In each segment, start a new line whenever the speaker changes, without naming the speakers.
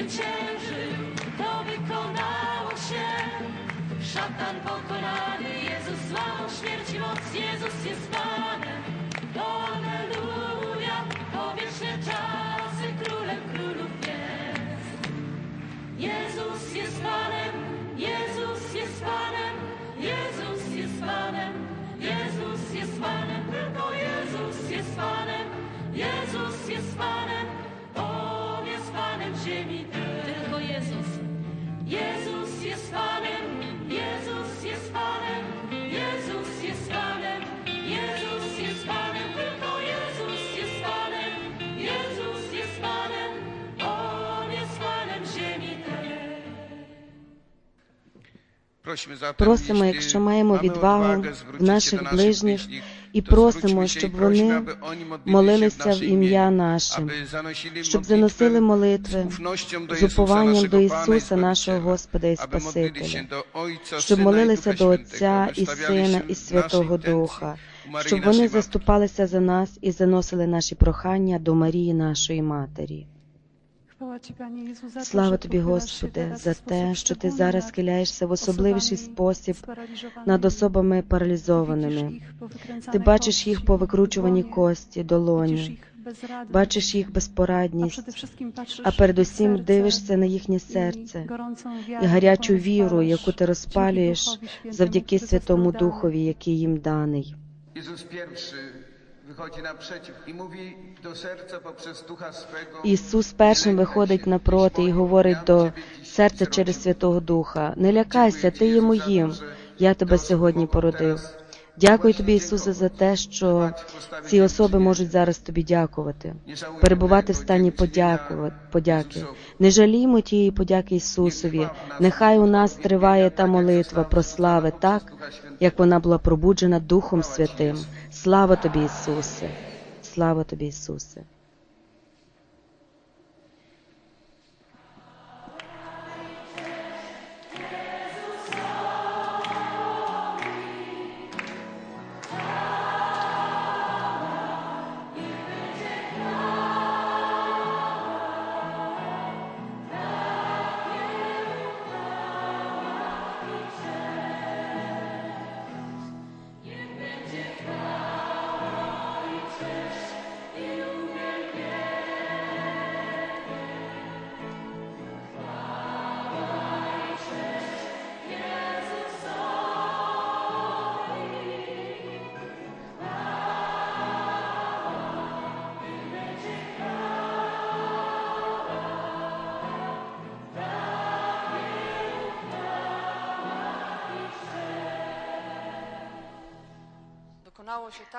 zwyciężył, to wykonało się. Szatan pokonany, Jezus złamał śmierć i moc, Jezus jest Panem.
Просимо,
якщо маємо відвагу в наших ближніх і просимо, щоб вони молилися в ім'я наше, щоб заносили молитви з упованням до Ісуса, нашого Господа і Спасителя, щоб молилися до Отця і Сина і Святого Духа, щоб вони заступалися за нас і заносили наші прохання до Марії, нашої Матері. Слава Тобі, Господи, за те, що Ти зараз схиляєшся в особливіший спосіб над особами паралізованими. Ти бачиш їх повикручувані кості, долоні, бачиш їх безпорадність, а передусім дивишся на їхнє серце. і гарячу віру, яку ти розпалюєш завдяки Святому. Духові, який їм даний.
Wychodzi naprzeciw i mówi do serca poprzez Ducha swego.
Ісус першим виходить напроти і говорить до серця через Святого Духа: Не лякайся, ти є моїм. Я тебе сьогодні породив. Дякую тобі, Ісусе, за те, що ці особи можуть зараз тобі дякувати, перебувати в стані подякувати, подяки. Не жаліймо тієї подяки Ісусові. Нехай у нас триває та молитва про слави так, як вона була пробуджена Духом Святим. Слава тобі, Ісусе! Слава тобі, Ісусе!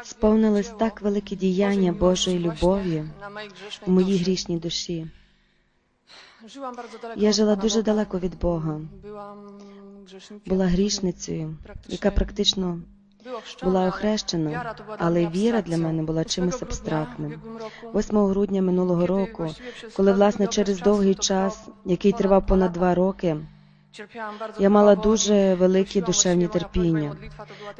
Сповнилось так велике діяння Божої любові у моїй грішній душі. Я жила дуже далеко від Бога, була грішницею, яка практично була охрещена, але віра для мене була чимось абстрактним. 8 грудня минулого року, коли власне через довгий час, який тривав понад два роки, я мала дуже великі душевні терпіння.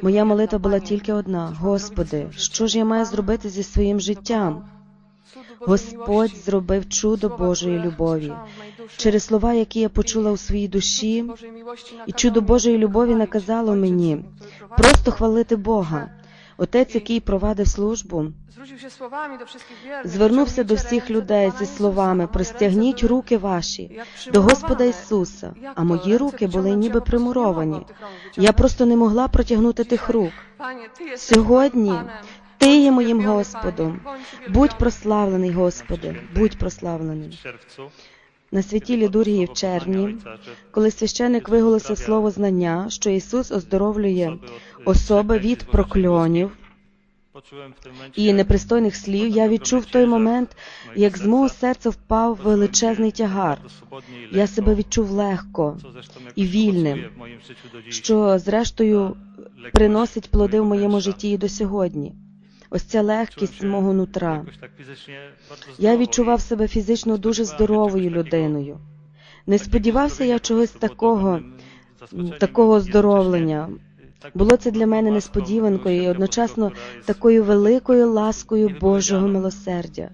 Моя молитва була тільки одна: Господи, що ж я маю зробити зі своїм життям? Господь зробив чудо Божої любові через слова, які я почула у своїй душі, і чудо Божої любові наказало мені просто хвалити Бога. Отець, який провадив службу, звернувся до всіх людей зі словами: простягніть руки ваші до Господа Ісуса. А мої руки були ніби примуровані. Я просто не могла протягнути тих рук. Сьогодні Ти є моїм Господом. Будь прославлений, Господи, будь прославлений. На святій літургії в червні, коли священик виголосив слово знання, що Ісус оздоровлює особи від прокльонів і непристойних слів, я відчув той момент, як з мого серця впав величезний тягар. Я себе відчув легко, і вільним, що зрештою приносить плоди в моєму житті і до сьогодні. Ось ця легкість мого нутра. Я відчував себе фізично дуже здоровою людиною. Не сподівався я чогось такого, такого
jednocześnie.
здоровлення.
Tak
Було це для мене несподіванкою і одночасно такою великою ласкою Божого милосердя.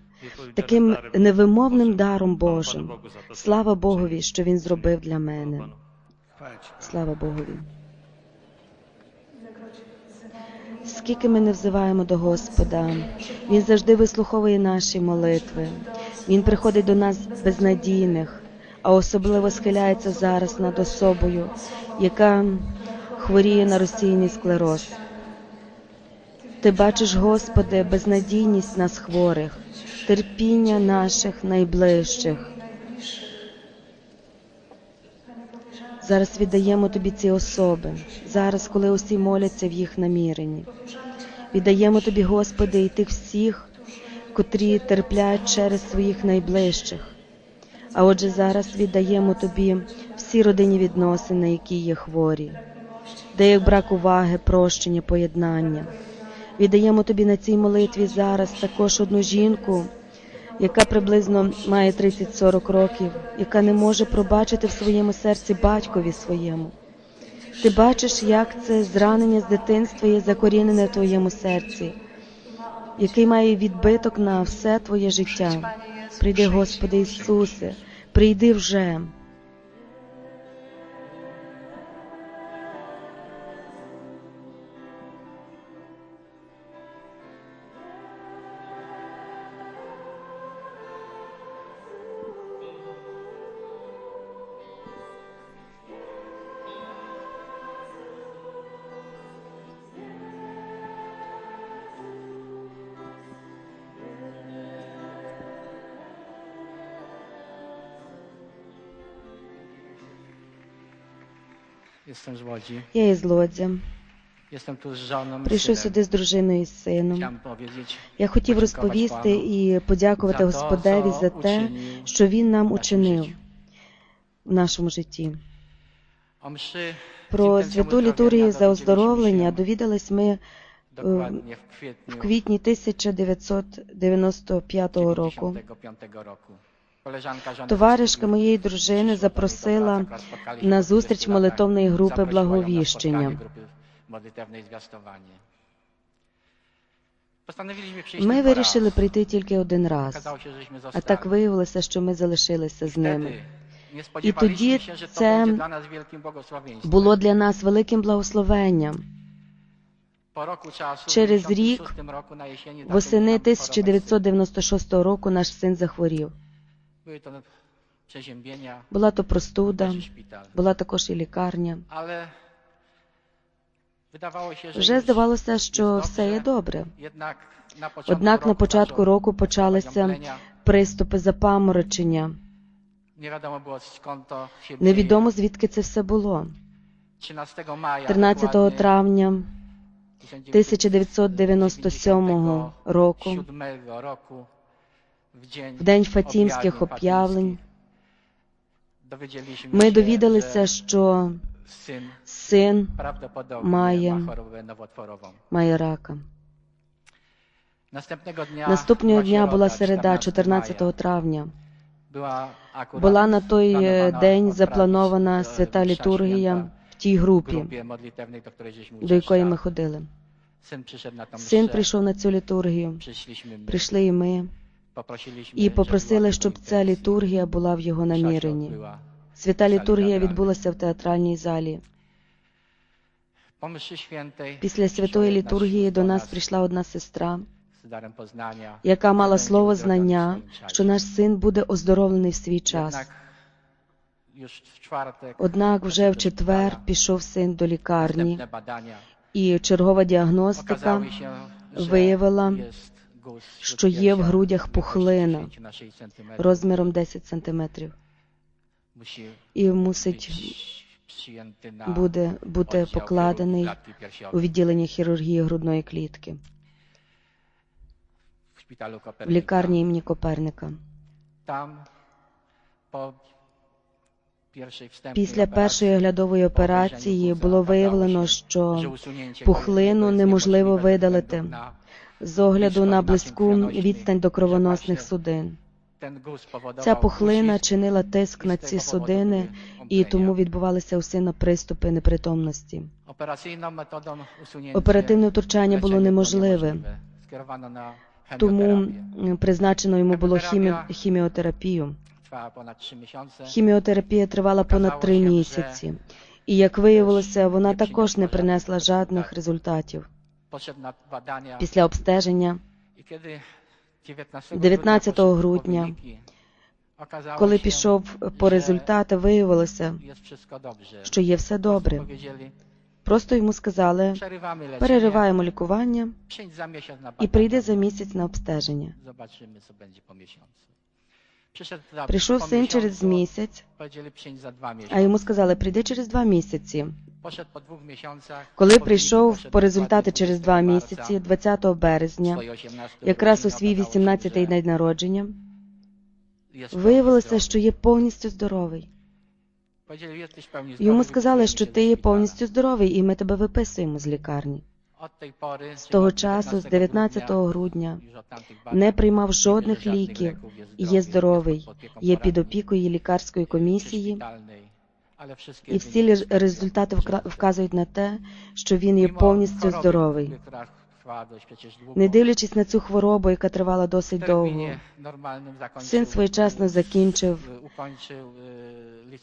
Таким невимовним даром Божим. Слава Богові, що Він зробив для мене. Слава Богові. Скільки ми не взиваємо до Господа, Він завжди вислуховує наші молитви. Він приходить до нас безнадійних, а особливо схиляється зараз над особою, яка хворіє на розсіяний склероз. Ти бачиш, Господи, безнадійність нас хворих, терпіння наших найближчих. Зараз віддаємо тобі ці особи, зараз, коли усі моляться в їх наміренні. Віддаємо тобі, Господи, і тих всіх, котрі терплять через своїх найближчих. А отже, зараз віддаємо тобі всі родинні відносини, які є хворі, де їх брак уваги, прощення, поєднання. Віддаємо тобі на цій молитві зараз також одну жінку, яка приблизно має 30-40 років, яка не може пробачити в своєму серці батькові своєму. Ти бачиш, як це зранення з дитинства є закорінене в твоєму серці, який має відбиток на все твоє життя. Прийди, Господи Ісусе, прийди вже.
Jestem z Łodzi.
Я із Лодзя.
Jestem tu z żoną i
Прийшов
synem.
сюди з дружиною і з сином.
Chciałem powiedzieć,
Я хотів розповісти і подякувати Господеві за те, що він нам учинив в нашому житті.
o mszy
Про святу літургію за оздоровлення довідались ми
dokładnie w kwietniu
в квітні 1995 року.
95 roku.
Товаришка моєї дружини запросила на зустріч
20 latach.
молитовної групи благовіщення. Ми вирішили прийти тільки один раз, а так виявилося, що ми залишилися з ними. І тоді це. Було для нас великим благословенням. Через
96
рік, Восени
nam chorować
1996 року наш син захворів. Була то простуда, була також і лікарня. Вже здавалося, що все є добре. Однак на початку року почалися приступи запаморочення. Невідомо звідки це все було.
dzieje. 13 maja
13 травня 1997 року,
97 roku w dzień,
в день фатімських об'явлень, ми довідалися, що син
nowotworową.
має рака.
Наступного дня,
була середа,
14
14 травня.
Була,
на той день запланована
е,
свята літургія в тій групі, до якої ми ходили. Син прийшов на цю літургію, прийшли і ми, і попросили, щоб ця літургія була в його наміренні. Свята літургія відбулася в театральній залі. Після святої літургії до нас прийшла одна сестра, яка мала слово знання, що наш син буде оздоровлений в свій час. Однак вже в четвер пішов син до лікарні, і чергова діагностика виявила, що є в грудях пухлина
10 na 6 cm.
розміром 10 сантиметрів. І мусить буде бути покладений у відділенні хірургії грудної клітки в лікарні імені Коперника. Після першої оглядової операції було виявлено, що пухлину неможливо видалити з огляду на близьку відстань до кровоносних судин. Ця пухлина чинила тиск на ці судини, і тому відбувалися у сина приступи непритомності. Оперативне втручання було неможливе. тому призначено йому було хімі- хіміотерапію.
Trwała ponad 3 miesiące.
Хіміотерапія тривала понад три місяці, і як виявилося, вона також не принесла жодних результатів. Після обстеження,
I kiedy 19,
19
grudnia
грудня, коли пішов по результати, виявилося, що є все добре. Просто йому сказали, перериваємо лікування і прийди за місяць на обстеження. Прийшов син через місяць, а йому сказали, прийди через два місяці. Коли прийшов по результати через два місяці, 20 березня, якраз у свій 18-й день народження, виявилося, що є повністю здоровий. Йому сказали, що ти є повністю здоровий, і ми тебе виписуємо з лікарні. З того часу, з
19
19 грудня, не приймав жодних ліків і є здоровий, є під опікою лікарської комісії, і всі результати wказують на те, що він є повністю здоровий. Не дивлячись на цю хворобу, яка тривала досить довго, син своєчасно закінчив
e,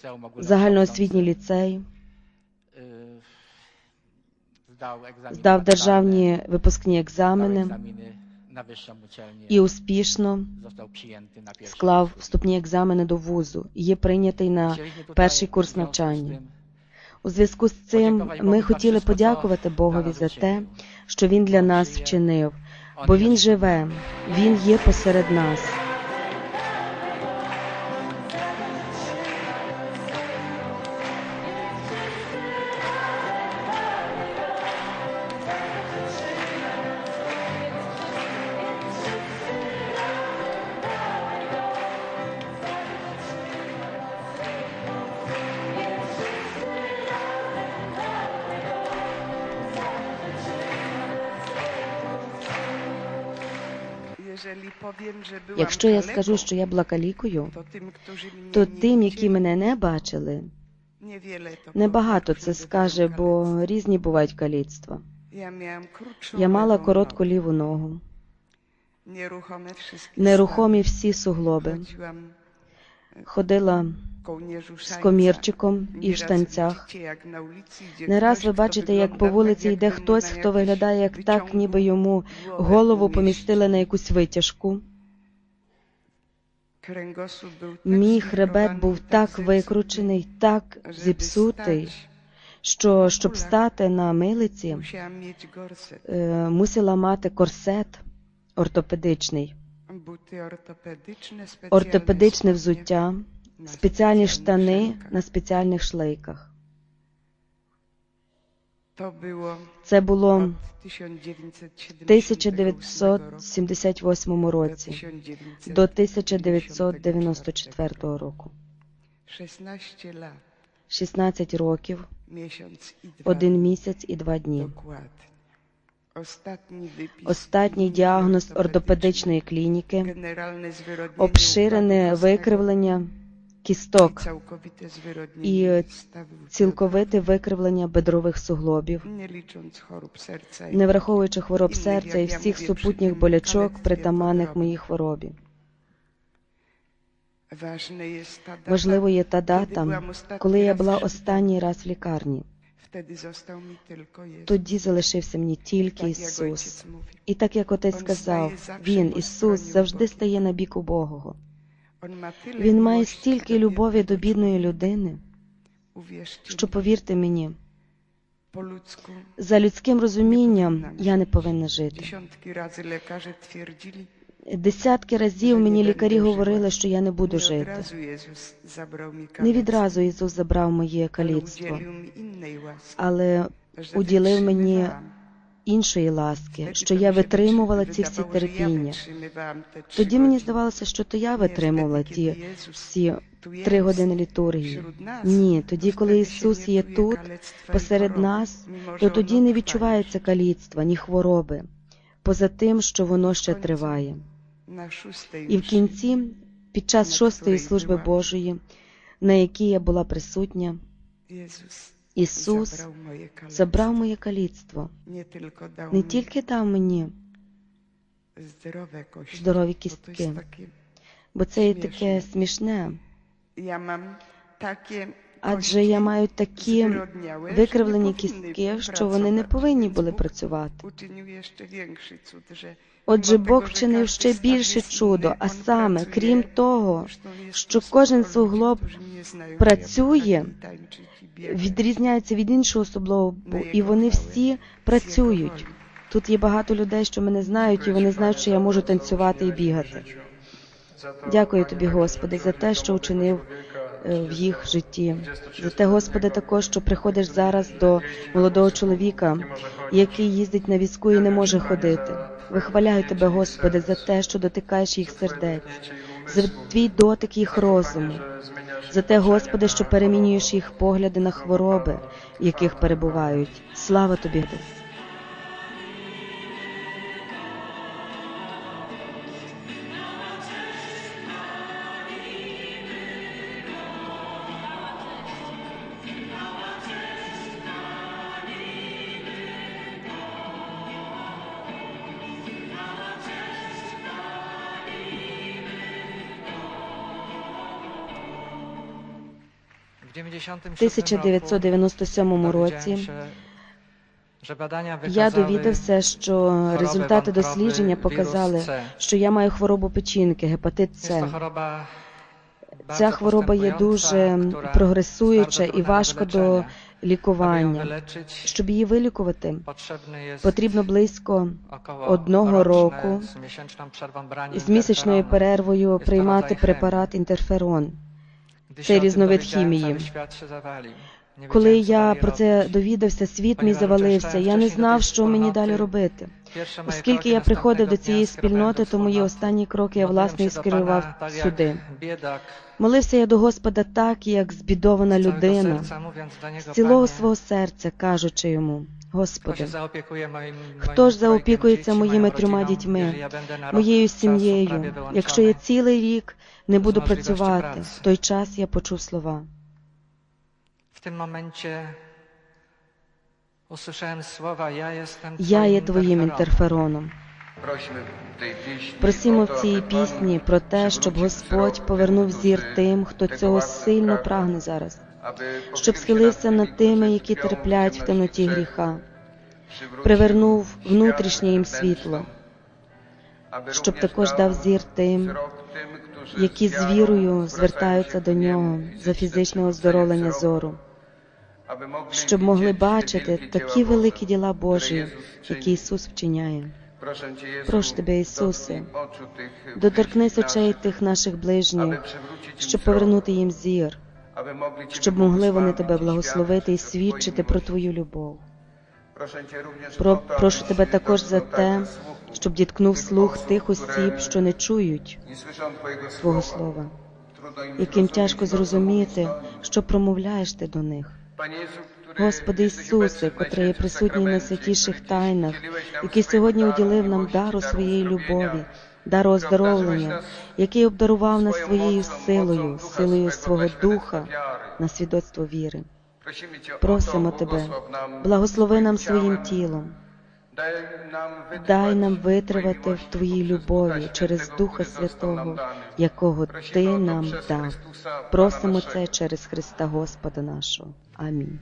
e,
загальноосвітній ліцей,
e,
здав державні випускні екзамени і успішно склав вступні екзамени до вузу і є прийнятий на перший курс навчання. У зв'язку з цим ми хотіли подякувати Богові за те, що він для нас вчинив, бо він живе, він є посеред нас. Якщо я скажу, що я була калікою, то тим, які мене не бачили, небагато це скаже, бо різні бувають каліцтва. Я мала коротку ліву ногу, нерухомі всі суглоби. Ходила з комірчиком і в штанцях. Не раз ви бачите, як по вулиці йде хтось, хто виглядає як так, ніби йому голову помістили на якусь витяжку. Мій хребет був так викручений, так зіпсутий, що щоб стати на милиці, мусила мати корсет ортопедичний, ортопедичне взуття, спеціальні штани на спеціальних шлейках. Це було в
1978 roku
1978 році до
1994
1994 року.
16
років, один місяць і два дні. Останній діагноз ортопедичної клініки, обширене викривлення кісток
і цілковите
викривлення бедрових суглобів,
не
враховуючи хвороб серця і всіх супутніх болячок, притаманних моїй хворобі. Важливо є та дата, коли я була останній раз в лікарні. Тоді залишився мені тільки Ісус. І так як отець сказав, Він, Ісус, завжди стає на бік убогого. Він має стільки любові до бідної людини, що повірте мені, за людським розумінням я не повинна жити. Десятки разів мені лікарі говорили, що я не буду жити. Не відразу Ісус забрав моє каліцтво, але уділив мені. Іншої ласки, що я витримувала ці всі терпіння. Тоді мені здавалося, що то я витримувала ті всі три години літургії. Ні, тоді, коли Ісус є тут, посеред нас, то тоді не відчувається каліцтва, ні хвороби, поза тим, що воно ще триває. І в кінці, під час шостої служби. Божої, на якій я була присутня, Ісус забрав моє каліцтво, не тільки дав мені, здорові кістки. Бо це є таке смішне. Адже я маю такі викривлені кістки, що вони не повинні були працювати. Отже, Бог вчинив ще більше чудо, а саме, крім того, що кожен суглоб працює, відрізняється від іншого суглобу, і вони всі працюють. Тут є багато людей, що мене знають, і вони знають, що я можу танцювати і бігати. Дякую тобі, Господи, за те, що учинив в їх житті. За те, Господи, також, що приходиш зараз до молодого чоловіка, який їздить на візку і не може ходити. Вихваляю тебе, Господи, за те, що дотикаєш їх сердець, за твій дотик їх розуму, за те, Господи, що перемінюєш їх погляди на хвороби, в яких перебувають. Слава тобі! 1997 році я довідався, що результати дослідження показали, що я маю хворобу печінки, гепатит С. Ця хвороба є дуже прогресуюча і важко до лікування. Щоб її вилікувати, потрібно близько одного року з місячною перервою приймати препарат інтерферон.
Цей різновид хімії.
Коли я про це довідався, світ мій завалився. Я не знав, що мені далі робити. Оскільки я приходив до цієї спільноти, то мої останні кроки я власне і скерував сюди. Молився я до Господа так, як збідована людина, з цілого свого серця, кажучи йому: Господи,
Хто ж заопікується моїми трьома дітьми,
моєю сім'єю, якщо я цілий рік не буду працювати, в той час я почув слова.
Usłyszałem słowa, ja jestem
Я є твоїм інтерфероном.
Просимо в
Просімо в цій пісні про те, щоб Господь повернув зір тим, хто цього сильно прагне зараз, щоб схилився над тими, які терплять в темноті гріха, привернув внутрішнє їм світло, щоб також дав зір тим, які з вірою звертаються до нього за
zyskać
фізичного
przywrócenie
здоровлення
wzroku,
зору, щоб могли бачити такі великі діла Божі, які Ісус вчиняє. Прошу Тебе, Ісусе, Доторкнись очей тих наших ближніх, щоб повернути їм зір, щоб могли вони тебе благословити і свідчити про. Твою любов. Про, прошу тебе також за те, щоб діткнув слух тих осіб, що не чують Твого слова, яким тяжко зрозуміти, що промовляєш ти до них. Господи Ісусе, котрий є присутній на святіших тайнах, який сьогодні уділив нам дару своєї любові, дару оздоровлення, який обдарував нас своєю силою, силою свого Духа на свідоцтво віри. Просимо Тебе, благослови нам своїм тілом,
Дай нам витривати в Твоїй
любові через Духа Святого, якого Ти нам дав. Просимо це через Христа Господа нашого. Амінь.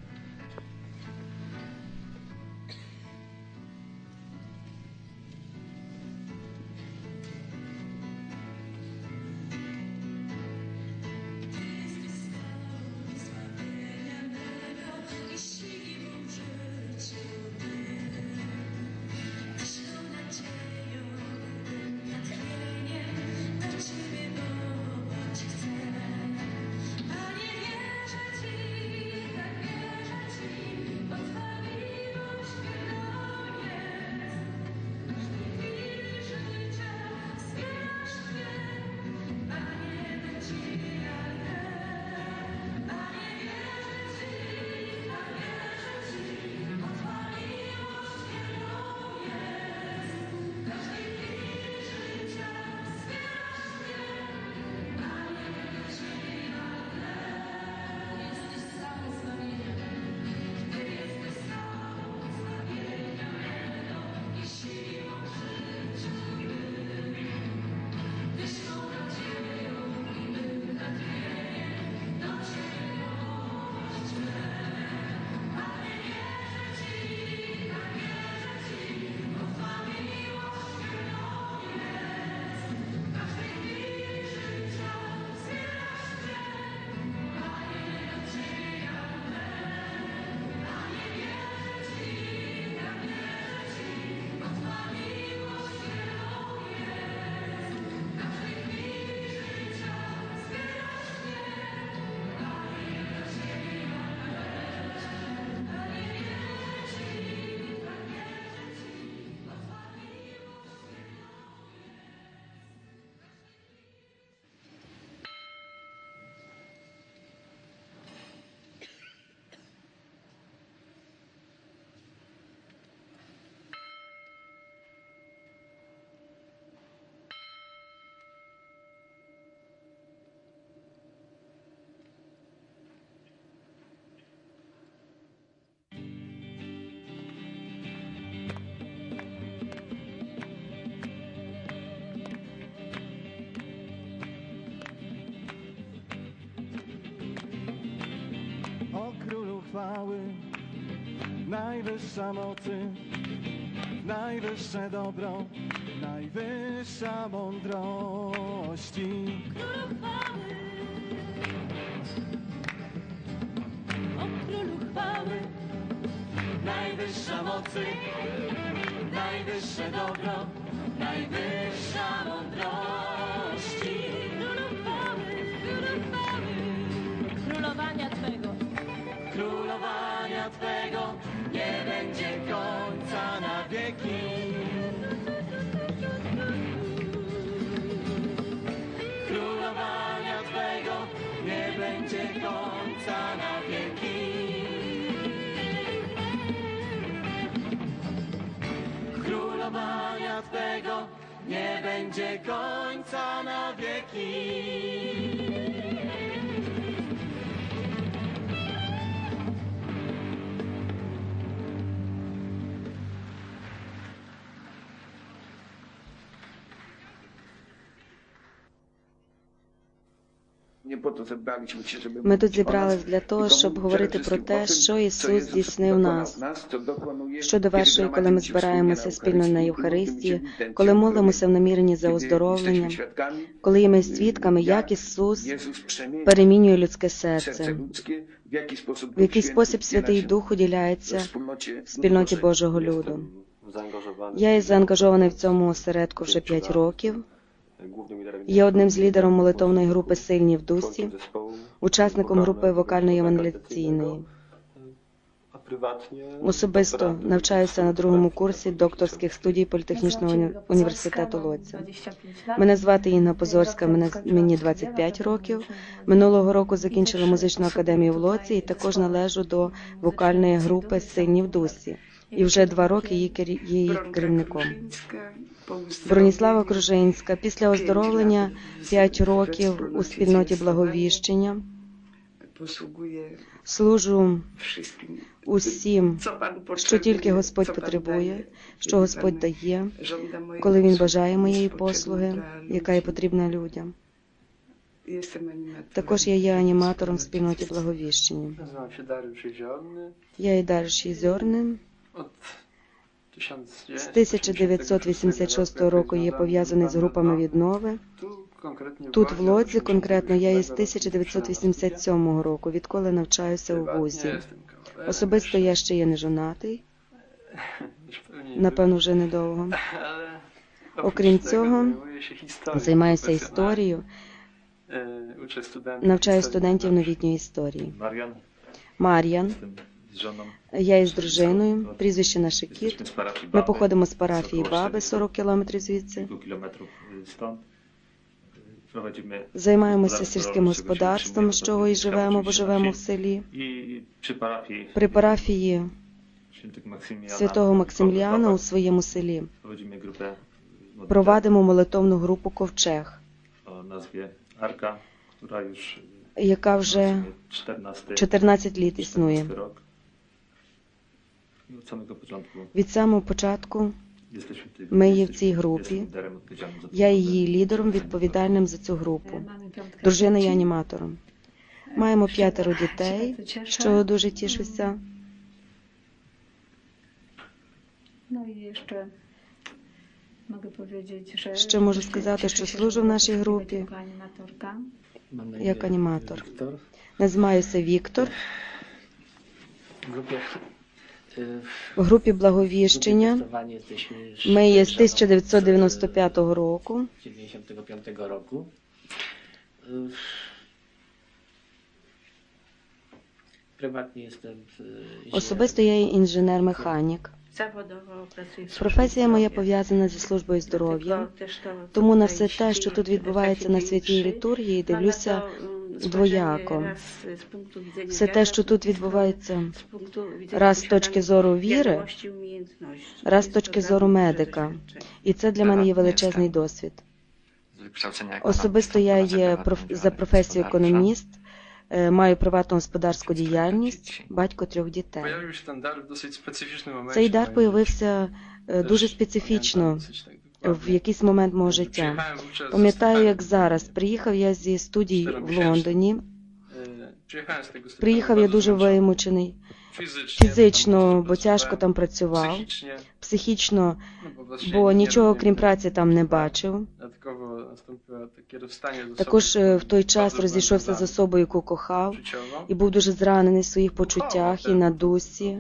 Chwały, najwyższa mocy, najwyższe dobro, najwyższa mądrości.
Królu chwały. O królu chwały.
Najwyższa mocy, najwyższe dobro, najwyższa mądrości. Końca na wieki. Królowania Twego nie będzie końca na wieki.
Ми тут зібрались для того, щоб говорити про те, що Ісус здійснив нас.
kiedy
вершої, коли ми збираємося спільно на Євхаристії, коли молимося в наміренні за оздоровлення, коли є ми свідками, як Ісус перемінює людське серце, в який спосіб Святий Дух уділяється в спільноті Божого люду. Я є заангажований в цьому осередку вже 5 років. Є одним з лідерів молитовної групи Сильні в дусі, учасником групи вокально-євангеліційної. Особисто навчаюся на другому курсі докторських студій Політехнічного університету Лоця. Мене звати Інна Позорська, мене, мені 25 років. Минулого року закінчила музичну академію в Лоці і також належу до вокальної групи Сильні в дусі. І вже два роки її є її керівником. Броніслава Кружинська після оздоровлення 5 років у спільноті благовіщення. Служу усім, що тільки Господь потребує, що Господь дає, коли Він бажає моєї послуги, яка є потрібна людям. Також я є аніматором в спільноті благовіщення. Я є Дариш Єзьорним. З 1986 року є пов'язаний з групами віднови. Тут в Лодзі конкретно я є з 1987 року, відколи навчаюся у вузі. Особисто я ще є не жонатий, напевно, вже недовго. Окрім цього, Займаюся історією, навчаю студентів новітньої історії. Мар'ян. Я із дружиною, прізвище наше Кіт. Ми походимо з парафії Баби, 40 кілометрів звідси. Займаємося сільським господарством, з чого і живемо, бо живемо в селі. При парафії святого Максиміліана у своєму селі. Провадимо молитовну групу Ковчег, яка вже
sumie 14,
14 літ існує. Від самого початку Ми є в цій групі. я її лідером, відповідальним за цю групу. Дружина є аніматором. Маємо п'ятеро дітей, що дуже тішуся.
Że
Ще можу сказати, що служу в нашій групі як аніматор. Називаюся Віктор. В групі благовіщення. Ми є з
żoną
1995 року.
z 95 roku. Y, Prywatnie jestem y, inżynierem.
Особисто я інженер-механік. Професія моя пов'язана зі службою здоров'я. Тому на все те, що тут відбувається на святій літургії, дивлюся
mm,
двояко.
punktu widzenia
все те, що тут відбувається, раз з точки зору віри, раз з точки зору медика. І це для мене є величезний досвід. Особисто я є за професією економіст, е, маю приватну господарську діяльність, батько трьох дітей. Цей дар появився е, дуже специфічно в якийсь момент мого життя. Пам'ятаю, як зараз. Приїхав я зі студії в Лондоні Приїхав я дуже вимучений фізично, бо тяжко там працював, психічно, бо нічого крім праці там не бачив. Також е, в той час розійшовся з особою, яку кохав, і був дуже зранений в своїх почуттях і на дусі,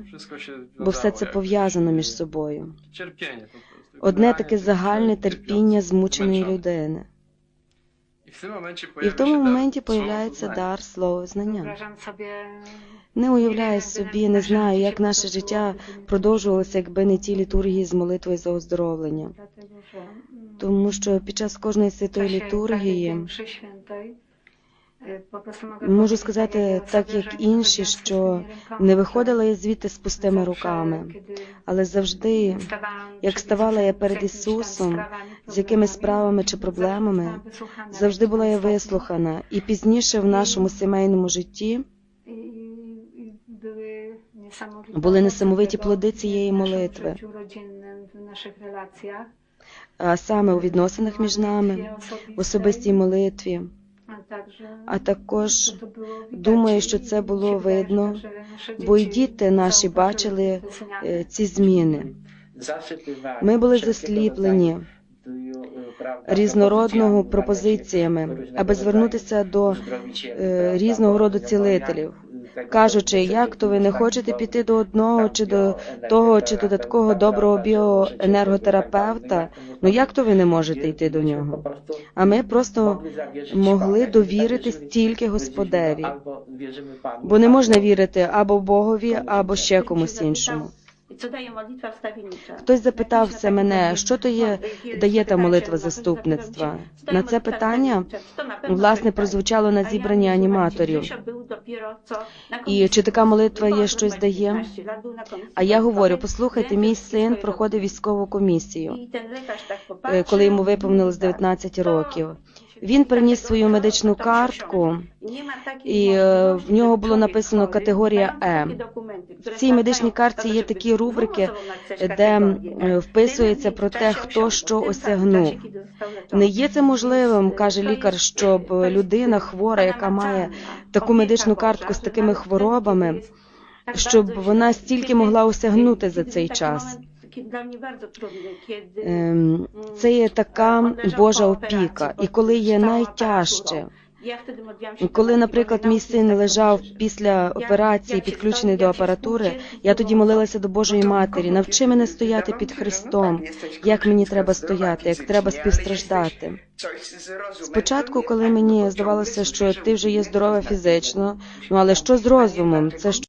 бо все це пов'язано між собою. Одне таке загальне терпіння змученої людини. І в тому моменті появляється дар слова знання. Не уявляю собі, не знаю, як наше життя продовжувалося, якби не ті літургії з молитвою за оздоровлення. Тому що під час кожної святої літургії можу сказати, так як інші, що не виходила я звідти з пустими руками, але завжди, як ставала я перед Ісусом, з якимись справами чи проблемами, завжди була я вислухана. І пізніше в нашому сімейному житті
були несамовиті
плоди цієї молитви, а саме у відносинах між нами, в особистій молитві.
А також,
А також
було
думаю, що це було видно, бо і
діти
наші бачили е, ці зміни. Ми були засліплені різнородного пропозиціями, аби звернутися до е, різного роду цілителів, кажучи, як то ви не хочете піти до одного чи до того, чи до такого доброго біоенерготерапевта, ну як то ви не можете йти до нього? А ми просто могли довіритись тільки Господеві, бо не можна вірити або Богові, або ще комусь іншому. Хтось запитався мене, що то є дає та молитва заступництва. На це питання власне прозвучало на зібранні аніматорів. І чи така молитва є щось дає? А я говорю: послухайте, мій син проходив військову комісію, е, коли йому виповнилось 19 років. Він приніс свою медичну картку, і е, в нього було написано категорія Е. В цій медичній картці є такі рубрики, де е, вписується про те, хто що осягнув. Не є це можливим, каже лікар, щоб людина хвора, яка має таку медичну картку з такими хворобами, щоб вона стільки могла осягнути за цей час. Ем, Це є така Божа опіка. І коли є найтяжче, коли, наприклад, мій син лежав після операції, підключений до апаратури, я тоді молилася до Божої Матері, навчи мене стояти під Христом, як мені треба стояти, як треба співстраждати. Спочатку, коли мені здавалося, що ти вже є здорова фізично, ну але що з розумом? Це ж